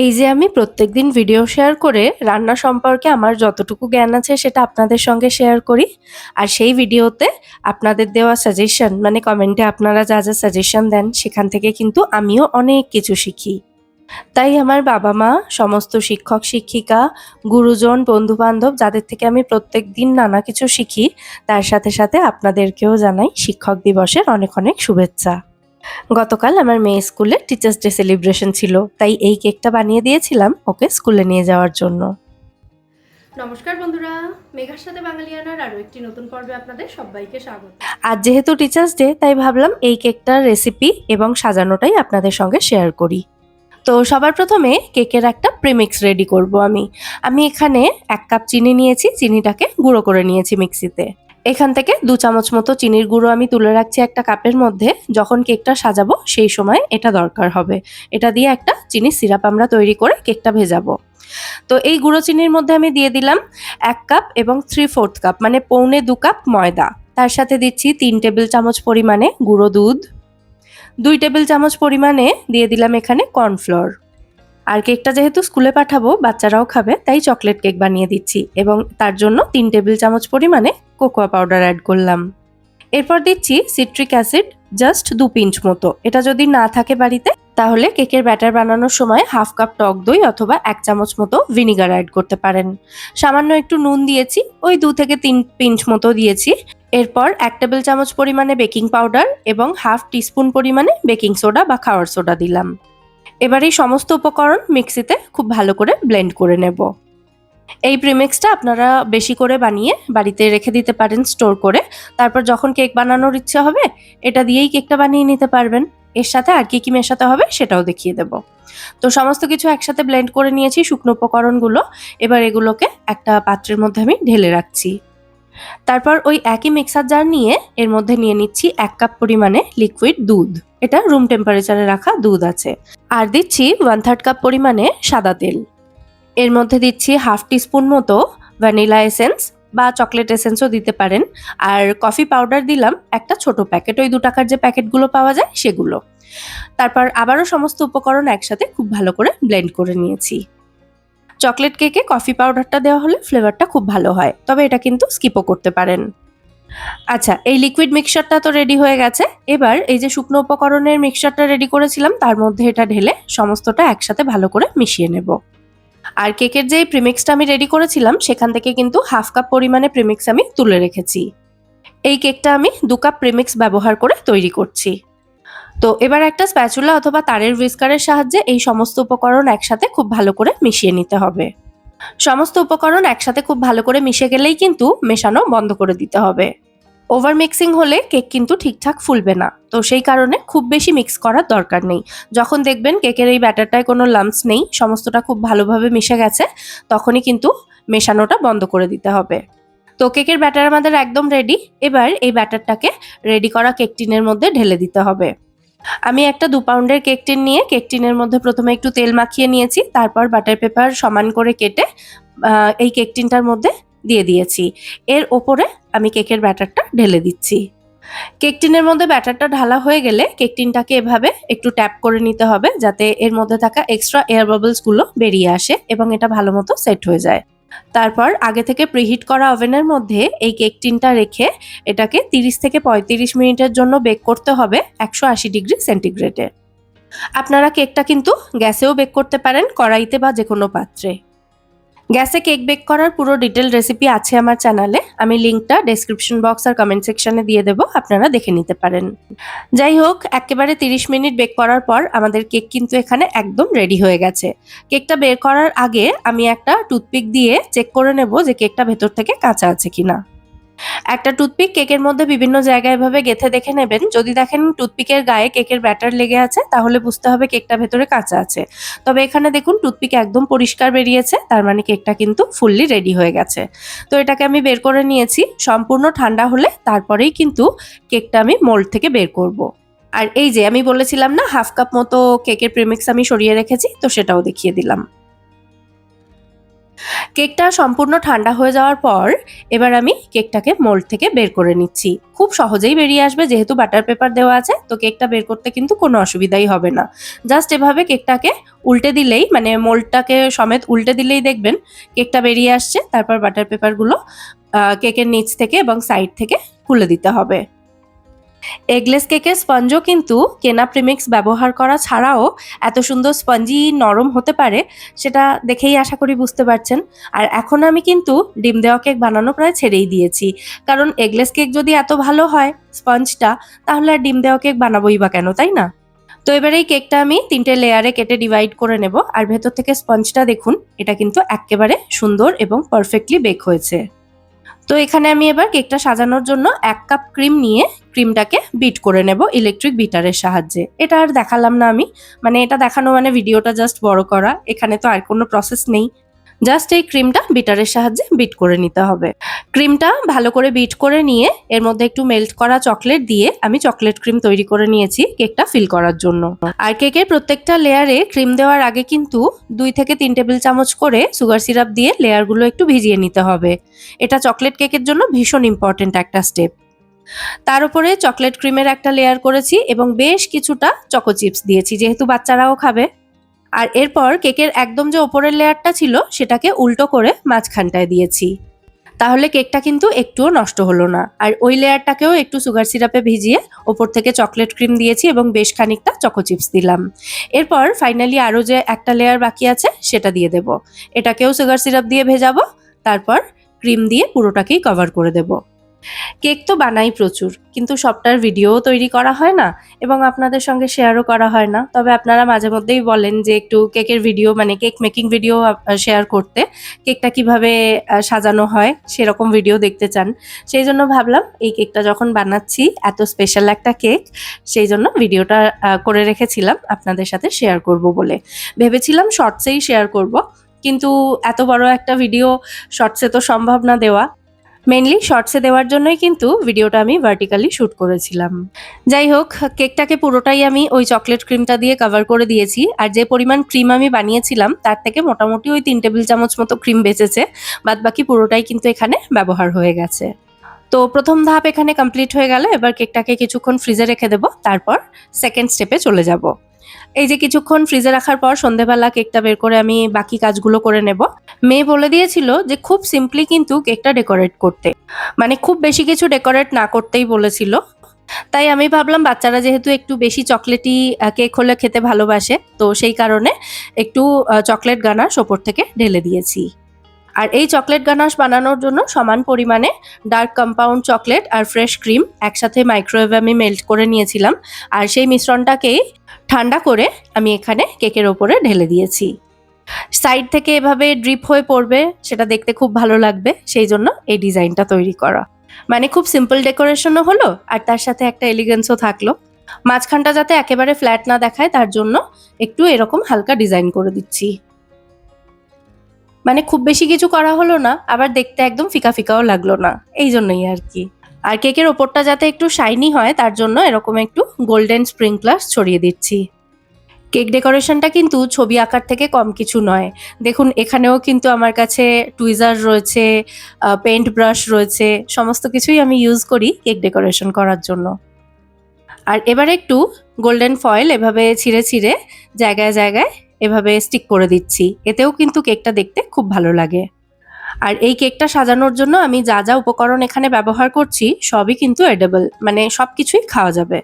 এই যে আমি প্রত্যেকদিন ভিডিও শেয়ার করে রান্না সম্পর্কে আমার যতটুকু জ্ঞান আছে সেটা আপনাদের সঙ্গে শেয়ার করি। আর সেই ভিডিওতে আপনাদের দেওয়া সাজেশন মানে কমেন্টে আপনারা যা যা সাজেশন দেন, সেখান থেকে কিন্তু আমিও অনেক কিছু শিখি। তাই আমার বাবা মা সমস্ত শিক্ষক, শিক্ষিকা, গুরুজন বন্ধু বান্ধব যাদের থেকে আমি প্রত্যেক দিন নানা কিছু শিখি, তার সাথে সাথে আপনাদেরকেও জানাই শিক্ষক দিবসের অনেক অনেক শুভেচ্ছা। গতকাল আমার মেয়ে স্কুলে টিচার্স ডে সেলিব্রেশন ছিল তাই এই কেকটা বানিয়ে দিয়েছিলাম ওকে স্কুলে নিয়ে যাওয়ার জন্য। নমস্কার বন্ধুরা মেঘার সাথে বাঙালিয়ানার আরও একটি নতুন পর্বে আপনাদের সবাইকে স্বাগত। আজ যেহেতু টিচার্স ডে তাই ভাবলাম এই কেকটার রেসিপি এবং সাজানোটাই আপনাদের সঙ্গে শেয়ার করি। তো সবার প্রথমে কেকের একটা প্রিমিক্স রেডি করব আমি। আমি এখানে এক কাপ চিনি নিয়েছি চিনিটাকে গুঁড়ো করে নিয়েছি মিক্সিতে এখান থেকে দু চামচ মতো চিনির গুঁড়ো আমি তুলে রাখছি একটা কাপের মধ্যে। যখন কেকটা সাজাবো, সেই সময় এটা দরকার হবে। এটা দিয়ে একটা চিনির সিরাপ আমরা তৈরি করে কেকটা ভেজাবো। তো এই গুঁড়ো চিনির মধ্যে আমি দিয়ে দিলাম এক কাপ এবং থ্রি ফোর্থ কাপ মানে পৌনে দু কাপ ময়দা। তার সাথে দিচ্ছি তিন টেবিল চামচ পরিমাণে গুঁড়ো দুধ। দুই টেবিল চামচ পরিমাণে দিয়ে দিলাম এখানে কর্নফ্লোর। আর কেকটা যেহেতু স্কুলে পাঠাবো, বাচ্চারাও খাবে, তাই চকলেট কেক বানিয়ে দিচ্ছি। এবং তার জন্য তিন টেবিল চামচ পরিমাণে কোকোয়া পাউডার অ্যাড করলাম। এরপর দিচ্ছি সিট্রিক অ্যাসিড জাস্ট দু পিঞ্চ মতো। এটা যদি না থাকে বাড়িতে, তাহলে কেকের ব্যাটার বানানোর সময় হাফ কাপ টক দই অথবা এক চামচ মতো ভিনিগার অ্যাড করতে পারেন। সামান্য একটু নুন দিয়েছি, ওই দু থেকে তিন পিঞ্চ মতো দিয়েছি। এরপর এক টেবিল চামচ পরিমাণে বেকিং পাউডার এবং হাফ টিস্পুন পরিমাণে বেকিং সোডা বা খাওয়ার সোডা দিলাম। এবার এই সমস্ত উপকরণ মিক্সিতে খুব ভালো করে ব্লেন্ড করে নেব। এই প্রিমিক্সটা আপনারা বেশি করে বানিয়ে বাড়িতে রেখে দিতে পারেন স্টোর করে। তারপর যখন কেক বানানোর ইচ্ছে হবে, এটা দিয়েই কেকটা বানিয়ে নিতে পারবেন। এর সাথে আর কি কি মেশাতে হবে সেটাও দেখিয়ে দেব। তো সমস্ত কিছু একসাথে ব্লেন্ড করে নিয়েছি শুকনো উপকরণগুলো। এবার এগুলোকে একটা পাত্রের মধ্যে আমি ঢেলে রাখছি। তারপর ওই একই মিক্সার জার নিয়ে এর মধ্যে নিয়ে নিচ্ছি এক কাপ পরিমাণে লিকুইড দুধ। এটা রুম টেম্পারেচারে রাখা দুধ আছে। আর দিচ্ছি ওয়ান থার্ড কাপ পরিমাণে সাদা তেল। এর মধ্যে দিচ্ছি হাফ টিস্পুন মতো ভ্যানিলা এসেন্স বা চকলেট এসেন্সও দিতে পারেন। আর কফি পাউডার দিলাম একটা ছোট প্যাকেট। ওই দু টাকার যে প্যাকেটগুলো পাওয়া যায় সেগুলো। তারপর আবারও সমস্ত উপকরণ একসাথে খুব ভালো করে ব্লেন্ড করে নিয়েছি। চকলেট কেকে কফি পাউডারটা দেওয়া হলে ফ্লেভারটা খুব ভালো হয়, তবে এটা কিন্তু স্কিপও করতে পারেন। আচ্ছা এই লিকুইড মিক্সচারটা তো রেডি হয়ে গেছে। এবার এই যে শুকনো উপকরণের মিক্সচারটা রেডি করেছিলাম, তার মধ্যে এটা ঢেলে সমস্তটা একসাথে ভালো করে মিশিয়ে নেব। আর কেকের যে প্রিমিক্সটা আমি রেডি করেছিলাম, সেখান থেকে কিন্তু হাফ কাপ পরিমাণে প্রিমিক্স আমি তুলে রেখেছি। এই কেকটা আমি দু কাপ প্রিমিক্স ব্যবহার করে তৈরি করছি। তো এবার একটা স্প্যাচুলা অথবা তারের হুইস্কারের সাহায্যে এই সমস্ত উপকরণ একসাথে খুব ভালো করে মিশিয়ে নিতে হবে। সমস্ত উপকরণ একসাথে খুব ভালো করে মিশে গেলেই কিন্তু মেশানো বন্ধ করে দিতে হবে। ওভার মিক্সিং হলে কেক কিন্তু ঠিকঠাক ফুলবে না। তো সেই কারণে খুব বেশি মিক্স করার দরকার নেই। যখন দেখবেন কেকের এই ব্যাটারটায় কোনো লাম্পস নেই, সমস্তটা খুব ভালোভাবে মিশে গেছে, তখনই কিন্তু মেশানোটা বন্ধ করে দিতে হবে। তো কেকের ব্যাটার আমাদের একদম রেডি এবার এই ব্যাটারটাকে রেডি করা কেক টিনের মধ্যে ঢেলে দিতে হবে। আমি একটা দু পাউন্ডের কেক টিন নিয়ে কেক টিনের মধ্যে প্রথমে একটু তেল মাখিয়ে নিয়েছি, তারপর বাটার পেপার সমান করে কেটে এই কেক টিনটার মধ্যে দিয়ে দিয়েছি। এর ওপরে আমি কেকের ব্যাটারটা ঢেলে দিচ্ছি। কেক টিনের মধ্যে ব্যাটারটা ঢালা হয়ে গেলে কেক টিনটাকে এভাবে একটু ট্যাপ করে নিতে হবে যাতে এর মধ্যে থাকা এক্সট্রা এয়ার বাবলসগুলো বেরিয়ে আসে এবং এটা ভালো মতো সেট হয়ে যায়। তারপর আগে থেকে প্রিহিট করা ওভেনের মধ্যে এই কেক টিনটা রেখে এটাকে তিরিশ থেকে পঁয়ত্রিশ মিনিটের জন্য বেক করতে হবে একশো আশি ডিগ্রি সেন্টিগ্রেডে। আপনারা কেকটা কিন্তু গ্যাসেও বেক করতে পারেন, কড়াইতে বা যে কোনো পাত্রে। গ্যাসে কেক বেক করার পুরো ডিটেল রেসিপি আছে আমার চ্যানেলে। আমি লিঙ্কটা ডেসক্রিপশন বক্স আর কমেন্ট সেকশনে দিয়ে দেবো, আপনারা দেখে নিতে পারেন। যাই হোক, একেবারে তিরিশ মিনিট বেক করার পর আমাদের কেক কিন্তু এখানে একদম রেডি হয়ে গেছে। কেকটা বের করার আগে আমি একটা টুথপিক দিয়ে চেক করে নেব যে কেকটা ভেতর থেকে কাঁচা আছে কিনা। একটা টুথপিক কেকের মধ্যে বিভিন্ন জায়গায় এভাবে গেথে দেখে নেবেন। যদি দেখেন টুথপিকের গায়ে কেকের ব্যাটার লেগে আছে, তাহলে বুঝতে হবে কেকটা ভেতরে কাঁচা আছে। তবে এখানে দেখুন, টুথপিক একদম পরিষ্কার বেরিয়েছে, তার মানে কেকটা কিন্তু ফুললি রেডি হয়ে গেছে। তো এটাকে আমি বের করে নিয়েছি, সম্পূর্ণ ঠান্ডা হলে তারপরেই কিন্তু কেকটা আমি মোল্ড থেকে বের করব। আর এই যে আমি বলেছিলাম না, হাফ কাপ মতো কেকের প্রিমিক্স আমি সরিয়ে রেখেছি, তো সেটাও দেখিয়ে দিলাম। কেকটা সম্পূর্ণ ঠান্ডা হয়ে যাওয়ার পর এবার আমি কেকটাকে মোল্ড থেকে বের করে নিচ্ছি। খুব সহজেই বেরিয়ে আসবে, যেহেতু বাটার পেপার দেওয়া আছে, তো কেকটা বের করতে কিন্তু কোনো অসুবিধাই হবে না। জাস্ট এভাবে কেকটাকে উল্টে দিলেই মানে মোল্ডটাকে সমেত উল্টে দিলেই দেখবেন কেকটা বেরিয়ে আসছে, তারপর বাটার পেপারগুলো কেকের নিচ থেকে এবং সাইড থেকে খুলে দিতে হবে। এগলেস কেকের স্পঞ্জও কিন্তু কেনা প্রিমিক্স ব্যবহার করা ছাড়াও এত সুন্দর স্পঞ্জি নরম হতে পারে, সেটা দেখেই আশা করি বুঝতে পারছেন। আর এখন আমি কিন্তু ডিম দেওয়া কেক বানানো প্রায় ছেড়েই দিয়েছি। কারণ এগলেস কেক যদি এত ভালো হয় স্পঞ্জটা, তাহলে আর ডিম দেওয়া কেক বানাবোই বা কেন, তাই না? তো এবার এই কেকটা আমি তিনটে লেয়ারে কেটে ডিভাইড করে নেব। আর ভেতর থেকে স্পঞ্জটা দেখুন, এটা কিন্তু একেবারে সুন্দর এবং পারফেক্টলি বেক হয়েছে। তো এখানে আমি এবার কেকটা সাজানোর জন্য এক কাপ ক্রিম নিয়ে ক্রিমটাকে বিট করে নেব ইলেকট্রিক বিটারের সাহায্যে। এটা আর দেখালাম না আমি। মানে এটা দেখানো মানে ভিডিওটা জাস্ট বড় করা। এখানে তো আর কোনো প্রসেস নেই। জাস্ট এই ক্রিমটা বিটারের সাহায্যে বিট করে নিতে হবে। ক্রিমটা ভালো করে বিট করে নিয়ে এর মধ্যে একটু মেল্ট করা চকলেট দিয়ে আমি চকলেট ক্রিম তৈরি করে নিয়েছি কেকটা ফিল করার জন্য। আর কেকের প্রত্যেকটা লেয়ারে ক্রিম দেওয়ার আগে কিন্তু দুই থেকে তিন টেবিল চামচ করে সুগার সিরাপ দিয়ে লেয়ারগুলো একটু ভিজিয়ে নিতে হবে। এটা চকলেট কেকের জন্য ভীষণ ইম্পর্টেন্ট একটা স্টেপ তার উপরে চকলেট ক্রিমের একটা লেয়ার করেছি এবং বেশ কিছুটা চকো চিপস দিয়েছি, যেহেতু বাচ্চারাও খাবে। আর এরপর কেকের একদম যে ওপরের লেয়ারটা ছিল, সেটাকে উল্টো করে মাঝখানটায় দিয়েছি। তাহলে কেকটা কিন্তু একটুও নষ্ট হলো না। আর ওই লেয়ারটাকেও একটু সুগার সিরাপে ভিজিয়ে ওপর থেকে চকলেট ক্রিম দিয়েছি এবং বেশ খানিকটা চকো চিপস দিলাম। এরপর ফাইনালি আরও যে একটা লেয়ার বাকি আছে, সেটা দিয়ে দেব। এটাকেও সুগার সিরাপ দিয়ে ভেজাবো, তারপর ক্রিম দিয়ে পুরোটাকেই কভার করে দেব। কেক তো বানাই প্রচুর, কিন্তু সবটার ভিডিও তৈরি করা হয় না এবং আপনাদের সঙ্গে শেয়ারও করা হয় না। তবে আপনারা মাঝে মধ্যেই বলেন যে একটু কেকের ভিডিও মানে কেক মেকিং ভিডিও শেয়ার করতে, কেকটা কীভাবে সাজানো হয় সেরকম ভিডিও দেখতে চান। সেই জন্য ভাবলাম এই কেকটা যখন বানাচ্ছি, এত স্পেশাল একটা কেক, সেই জন্য ভিডিওটা করে রেখেছিলাম আপনাদের সাথে শেয়ার করব বলে। ভেবেছিলাম শর্টসেই শেয়ার করব, কিন্তু এত বড় একটা ভিডিও শর্টসে তো সম্ভব না দেওয়া। মেনলি শর্টসে দেওয়ার জন্যই কিন্তু ভিডিওটা আমি ভার্টিক্যালি শ্যুট করেছিলাম। যাই হোক কেকটাকে পুরোটাই আমি ওই চকলেট ক্রিমটা দিয়ে কভার করে দিয়েছি। আর যে পরিমাণ ক্রিম আমি বানিয়েছিলাম, তার থেকে মোটামুটি ওই তিন টেবিল চামচ মতো ক্রিম বেঁচেছে। বাদ বাকি পুরোটাই কিন্তু এখানে ব্যবহার হয়ে গেছে। তো প্রথম ধাপ এখানে কমপ্লিট হয়ে গেল। এবার কেকটাকে কিছুক্ষণ ফ্রিজে রেখে দেবো। তারপর সেকেন্ড স্টেপে চলে যাব। এই যে কিছুক্ষণ ফ্রিজে রাখার পর সন্ধেবেলা কেকটা বের করে আমি বাকি কাজগুলো করে নেব। মেয়ে বলে দিয়েছিল যে, খুব সিম্পলি কিন্তু কেকটা ডেকোরেট করতে। মানে খুব বেশি কিছু ডেকোরেট না করতেই বলেছিল। তাই আমি ভাবলাম, বাচ্চারা যেহেতু একটু বেশি চকলেটি কেক হলে খেতে ভালোবাসে, তো সেই কারণে একটু চকলেট গানার ওপর থেকে ঢেলে দিয়েছি। আর এই চকলেট গানাশ বানানোর জন্য সমান পরিমাণে ডার্ক কম্পাউন্ড চকলেট আর ফ্রেশ ক্রিম একসাথে মাইক্রোওয়েভে আমি মেল্ট করে নিয়েছিলাম। আর সেই মিশ্রণটাকেই ঠান্ডা করে আমি এখানে কেকের ওপরে ঢেলে দিয়েছি। সাইড থেকে এভাবে ড্রিপ হয়ে পড়বে, সেটা দেখতে খুব ভালো লাগবে, সেই জন্য এই ডিজাইনটা তৈরি করা। মানে খুব সিম্পল ডেকোরেশনও হলো, আর তার সাথে একটা এলিগেন্সও থাকল। মাঝখানটা যাতে একেবারে ফ্ল্যাট না দেখায়, তার জন্য একটু এরকম হালকা ডিজাইন করে দিচ্ছি। মানে খুব বেশি কিছু করা হলো না, আবার দেখতে একদম ফিকা ফিকাও লাগল না। এই জন্যই আর কি। আর কেকের ওপরটা যাতে একটু শাইনি হয়, তার জন্য এরকম একটু গোল্ডেন স্প্রিংক্লার্স ছড়িয়ে দিচ্ছি। কেক ডেকোরেশনটা কিন্তু ছবি আঁকার থেকে কম কিছু নয়। দেখুন, এখানেও কিন্তু আমার কাছে টুইজার রয়েছে পেন্ট ব্রাশ রয়েছে, সমস্ত কিছুই আমি ইউজ করি কেক ডেকোরেশন করার জন্য। আর এবার একটু গোল্ডেন ফয়েল এভাবে ছিঁড়ে ছিঁড়ে জায়গায় জায়গায় এভাবে স্টিক করে দিচ্ছি। এতেও কিন্তু কেকটা দেখতে খুব ভালো লাগে। আর এই কেকটা সাজানোর জন্য আমি যা যা উপকরণ এখানে ব্যবহার করছি, সবই কিন্তু এডেবল মানে সব কিছুই খাওয়া যাবে।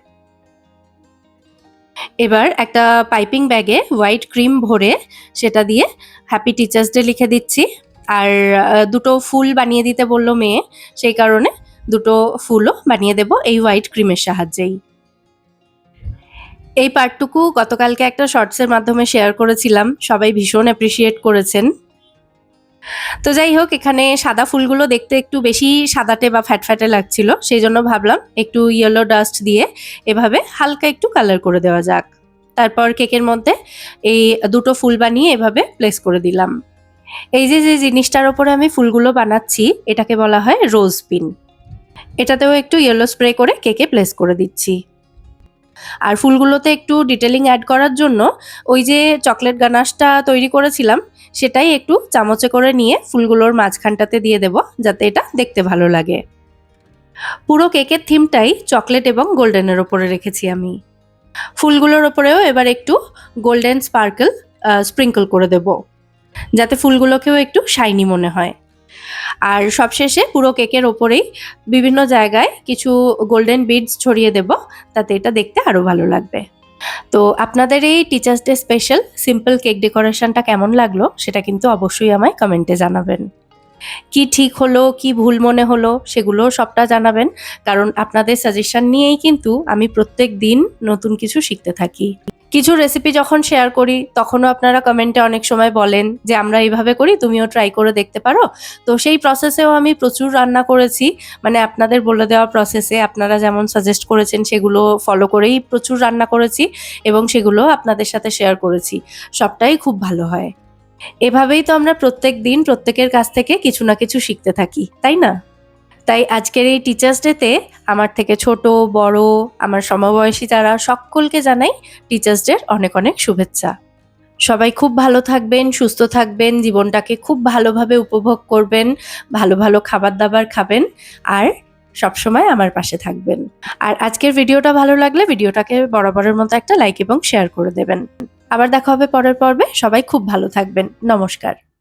এবার একটা পাইপিং ব্যাগে হোয়াইট ক্রিম ভরে সেটা দিয়ে হ্যাপি টিচার্স ডে লিখে দিচ্ছি। আর দুটো ফুল বানিয়ে দিতে বলল মেয়ে, সেই কারণে দুটো ফুলও বানিয়ে দেব এই হোয়াইট ক্রিমের সাহায্যেই। এই পার্টটুকু গতকালকে একটা শর্টসের মাধ্যমে শেয়ার করেছিলাম। সবাই ভীষণ অ্যাপ্রিসিয়েট করেছেন। তো যাই হোক, এখানে সাদা ফুলগুলো দেখতে একটু বেশি সাদাটে বা ফ্যাটফ্যাটে লাগছিল, সেই জন্য ভাবলাম একটু ইয়েলো ডাস্ট দিয়ে এভাবে হালকা একটু কালার করে দেওয়া যাক। তারপর কেকের মধ্যে এই দুটো ফুল বানিয়ে এভাবে প্লেস করে দিলাম। এই যে যে জিনিসটার ওপরে আমি ফুলগুলো বানাচ্ছি, এটাকে বলা হয় রোজ পিন এটাতেও একটু ইয়েলো স্প্রে করে কেকে প্লেস করে দিচ্ছি। আর ফুলগুলোতে একটু ডিটেলিং অ্যাড করার জন্য ওই যে চকলেট গানাশটা তৈরি করেছিলাম, সেটাই একটু চামচে করে নিয়ে ফুলগুলোর মাঝখানটাতে দিয়ে দেব, যাতে এটা দেখতে ভালো লাগে। পুরো কেকের থিমটাই চকলেট এবং গোল্ডেনের ওপরে রেখেছি আমি। ফুলগুলোর ওপরেও এবার একটু গোল্ডেন স্পার্কেল স্প্রিঙ্কল করে দেব, যাতে ফুলগুলোকেও একটু শাইনি মনে হয়। আর সবশেষে পুরো কেকের ওপরেই বিভিন্ন জায়গায় কিছু গোল্ডেন বিডস ছড়িয়ে দেব, তাতে এটা দেখতে আরও ভালো লাগবে। তো আপনাদের এই teachers day special simple cake ডেকোরেশনটা কেমন লাগল সেটা কিন্তু অবশ্যই আমায় কমেন্টে জানাবেন। কি ঠিক হলো, কি ভুল মনে হলো সেগুলো সবটা জানাবেন, কারণ আপনাদের সাজেশন নিয়েই কিন্তু আমি প্রত্যেক দিন নতুন কিছু শিখতে থাকি। কিছু রেসিপি যখন শেয়ার করি, তখনও আপনারা কমেন্টে অনেক সময় বলেন যে, আমরা এইভাবে করি, তুমিও ট্রাই করে দেখতে পারো। তো সেই প্রসেসেও আমি প্রচুর রান্না করেছি। মানে আপনাদের বলে দেওয়া প্রসেসে আপনারা যেমন সাজেস্ট করেছেন, সেগুলো ফলো করেই প্রচুর রান্না করেছি এবং সেগুলো আপনাদের সাথে শেয়ার করেছি। সবটাই খুব ভালো হয়। এভাবেই তো আমরা প্রত্যেক দিন, প্রত্যেকের কাছ থেকে কিছু না কিছু শিখতে থাকি, তাই না? তাই আজকের এই টিচার্স ডেতে আমার থেকে ছোট, বড়, আমার সমবয়সী তারা সকলকে জানাই টিচার্স ডের অনেক অনেক শুভেচ্ছা। সবাই খুব ভালো থাকবেন, সুস্থ থাকবেন, জীবনটাকে খুব ভালোভাবে উপভোগ করবেন, ভালো ভালো খাবার দাবার খাবেন আর সবসময় আমার পাশে থাকবেন। আর আজকের ভিডিওটা ভালো লাগলে ভিডিওটাকে বরাবরের মতো একটা লাইক এবং শেয়ার করে দেবেন। আবার দেখা হবে পরের পর্বে। সবাই খুব ভালো থাকবেন। নমস্কার।